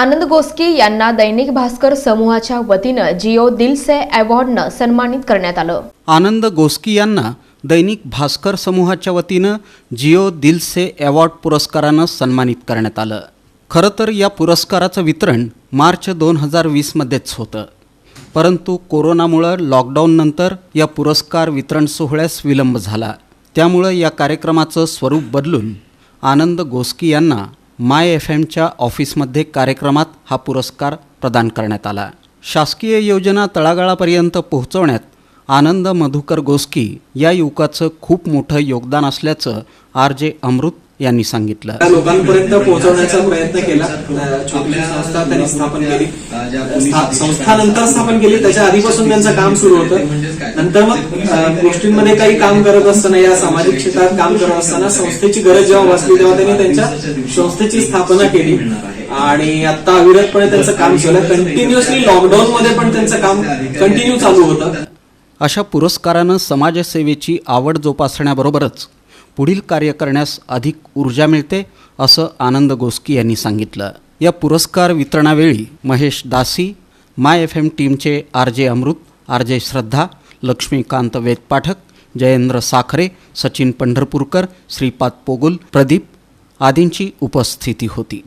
आनंद गोस्की यांना दैनिक भास्कर समूहाच्या वतीनं जिओ दिलसे अवॉर्डनं सन्मानित करण्यात आलं. आनंद गोस्की यांना दैनिक भास्कर समूहाच्या वतीनं जिओ दिलसे अवॉर्ड पुरस्कारानं सन्मानित करण्यात आलं. खरं तर या पुरस्काराचं वितरण मार्च दोन हजार वीसमध्येच होतं. परंतु कोरोनामुळं लॉकडाऊननंतर या पुरस्कार वितरण सोहळ्यास विलंब झाला. त्यामुळं या कार्यक्रमाचं स्वरूप बदलून आनंद गोस्की यांना माय एफ एमच्या ऑफिसमध्ये कार्यक्रमात हा पुरस्कार प्रदान करण्यात आला. शासकीय योजना तळागाळापर्यंत पोहोचवण्यात आनंद मधुकर गोस्की या युवकाचं खूप मोठं योगदान असल्याचं आर जे अमृत यांनी सांगितलं. लोकांपर्यंत पोहोचवण्याचा प्रयत्न केला. छोटीशी संस्था त्यांनी स्थापन केली. स्था- संस्था नंतर स्थापन केली. त्याच्या आधीपासून त्यांचं काम सुरू होतं. नंतर मग गोष्टींमध्ये काही काम करत असताना या सामाजिक क्षेत्रात काम करत असताना संस्थेची गरज जेव्हा भासली तेव्हा त्यांनी त्यांच्या संस्थेची स्थापना केली. आणि आता अविरतपणे त्यांचं काम केलं. कंटिन्युअसली लॉकडाऊन मध्ये पण त्यांचं काम कंटिन्यू चालू होतं. अशा पुरस्कारानं समाजसेवेची आवड जोपासण्याबरोबरच पुढील कार्य करण्यास अधिक ऊर्जा मिळते असं आनंद गोस्की यांनी सांगितलं. या पुरस्कार वितरणावेळी Mahesh Dasi my F M टीमचे R J Amrut R J श्रद्धा लक्ष्मीकांत वेदपाठक जयेंद्र साखरे सचिन पंढरपूरकर श्रीपाद पोगुल प्रदीप आदींची उपस्थिती होती.